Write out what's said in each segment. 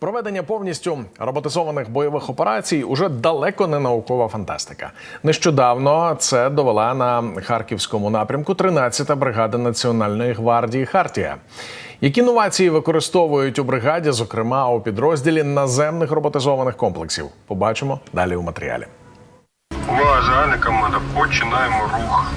Проведення повністю роботизованих бойових операцій уже далеко не наукова фантастика. Нещодавно це довела на харківському напрямку 13-та бригада Національної гвардії Хартія. Які новації використовують у бригаді, зокрема у підрозділі наземних роботизованих комплексів? Побачимо далі у матеріалі. Увага, загальна команда. Починаємо рух.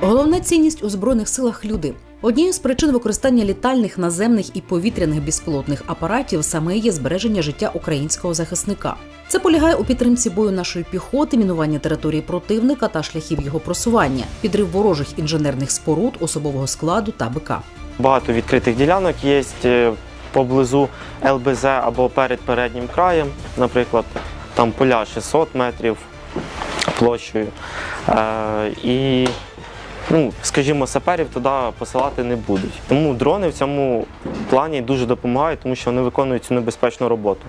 Головна цінність у збройних силах люди. Однією з причин використання літальних наземних і повітряних безпілотних апаратів саме є збереження життя українського захисника. Це полягає у підтримці бою нашої піхоти, мінування території противника та шляхів його просування, підрив ворожих інженерних споруд, особового складу та БК. Багато відкритих ділянок є е, поблизу ЛБЗ або перед переднім краєм, наприклад, там поля 600 метрів площею. Е, і, ну, скажімо, саперів туди посилати не будуть. Тому дрони в цьому плані дуже допомагають, тому що вони виконують цю небезпечну роботу.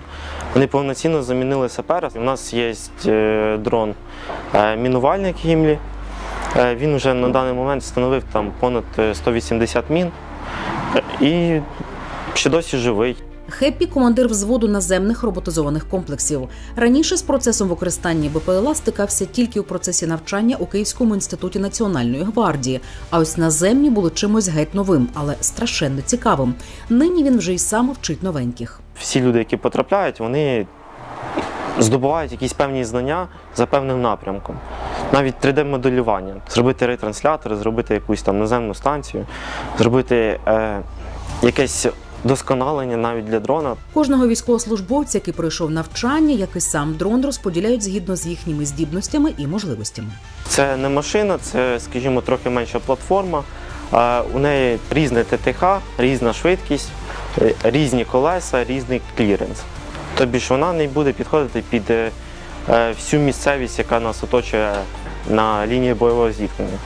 Вони повноцінно замінили сапера. У нас є е, дрон е, мінувальник Гімлі. Е, Він вже на даний момент встановив там понад е, 180 мін і ще досі живий. Хеппі командир взводу наземних роботизованих комплексів. Раніше з процесом використання БПЛА стикався тільки у процесі навчання у Київському інституті національної гвардії. А ось наземні були чимось геть новим, але страшенно цікавим. Нині він вже й сам вчить новеньких. Всі люди, які потрапляють, вони здобувають якісь певні знання за певним напрямком. Навіть 3D-моделювання, зробити ретранслятор, зробити якусь там наземну станцію, зробити е, якесь досконалення навіть для дрона. Кожного військовослужбовця, який пройшов навчання, як і сам дрон, розподіляють згідно з їхніми здібностями і можливостями. Це не машина, це, скажімо, трохи менша платформа. У неї різне ТТХ, різна швидкість, е, різні колеса, різний кліренс. Тобі ж вона не буде підходити під е, е, всю місцевість, яка нас оточує на лінії бойового зіткнення.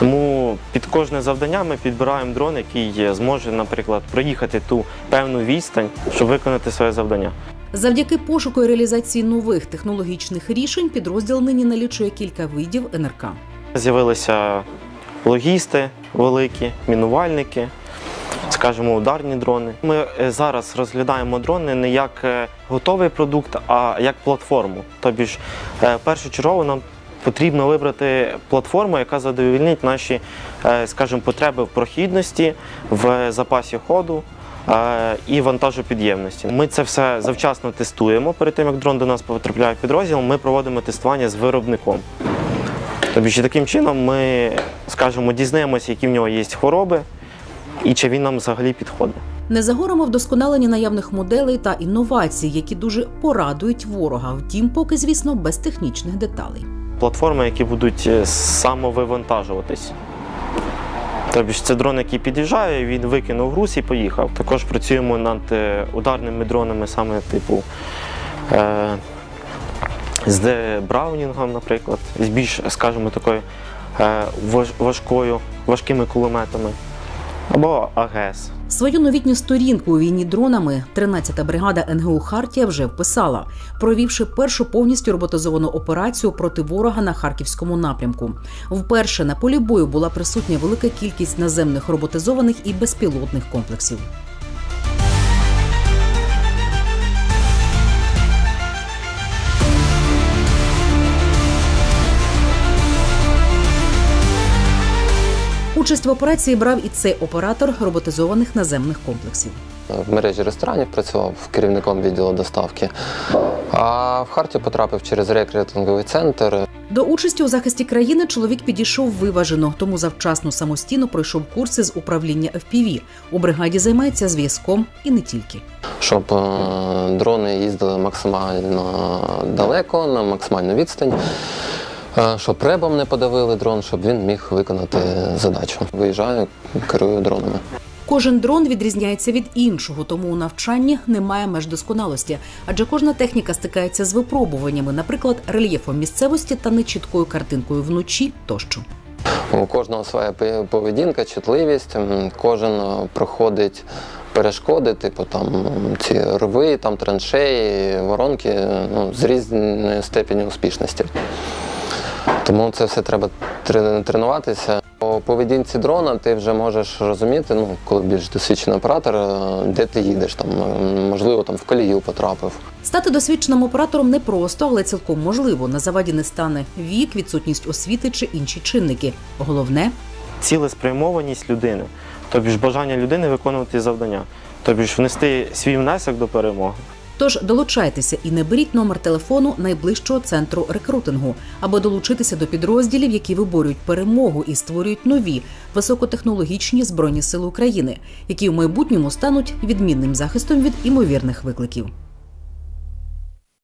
Тому під кожне завдання ми підбираємо дрон, який зможе, наприклад, проїхати ту певну відстань, щоб виконати своє завдання. Завдяки пошуку і реалізації нових технологічних рішень підрозділ нині налічує кілька видів НРК. З'явилися логісти великі, мінувальники, скажімо, ударні дрони. Ми е, зараз розглядаємо дрони не як е, готовий продукт, а як платформу. Тобі ж е, першочергово нам потрібно вибрати платформу, яка задовільнить наші, е, скажімо, потреби в прохідності, в запасі ходу. е, І вантажопідємності. Ми це все завчасно тестуємо. Перед тим як дрон до нас потрапляє в підрозділ, ми проводимо тестування з виробником. Тобто, таким чином ми, скажімо, дізнаємося, які в нього є хвороби, і чи він нам взагалі підходить. Не загоримо вдосконалення наявних моделей та інновацій, які дуже порадують ворога. Втім, поки, звісно, без технічних деталей. Платформи, які будуть е, самовивантажуватись. Тобто це дрон, який під'їжджає, він викинув груз і поїхав. Також працюємо над е, ударними дронами, саме типу е, з Браунінгом, наприклад, з більш, скажімо, такою е, важкою, важкими кулеметами. Або АГС. Свою новітню сторінку у війні дронами 13-та бригада НГУ Хартія вже вписала, провівши першу повністю роботизовану операцію проти ворога на харківському напрямку. Вперше на полі бою була присутня велика кількість наземних роботизованих і безпілотних комплексів. Участь в операції брав і цей оператор роботизованих наземних комплексів. В мережі ресторанів працював керівником відділу доставки. А в Харті потрапив через рекрутинговий центр. До участі у захисті країни чоловік підійшов виважено, тому завчасно самостійно пройшов курси з управління FPV. У бригаді займається зв'язком і не тільки. щоб е, дрони їздили максимально далеко, на максимальну відстань, щоб ребом не подавили дрон, щоб він міг виконати задачу. Виїжджаю, керую дронами. Кожен дрон відрізняється від іншого, тому у навчанні немає меж досконалості, адже кожна техніка стикається з випробуваннями, наприклад, рельєфом місцевості та нечіткою картинкою вночі тощо. У кожного своя поведінка, чутливість, кожен е, проходить перешкоди, типу там ці рви, там траншеї, воронки ну, з різною степеню успішності. Тому це все треба тре- тренуватися. По поведінці дрона ти вже можеш розуміти, ну коли більш досвідчений оператор, е, де ти їдеш. Там е, можливо там в колію потрапив. Стати досвідченим оператором непросто, але цілком можливо. На заваді не стане вік, відсутність освіти чи інші чинники. Головне Цілеспрямованість людини, тобі ж бажання людини виконувати завдання, тобі ж внести свій внесок до перемоги. Тож долучайтеся і не беріть номер телефону найближчого центру рекрутингу, аби долучитися до підрозділів, які виборюють перемогу і створюють нові високотехнологічні збройні сили України, які в майбутньому стануть відмінним захистом від імовірних викликів.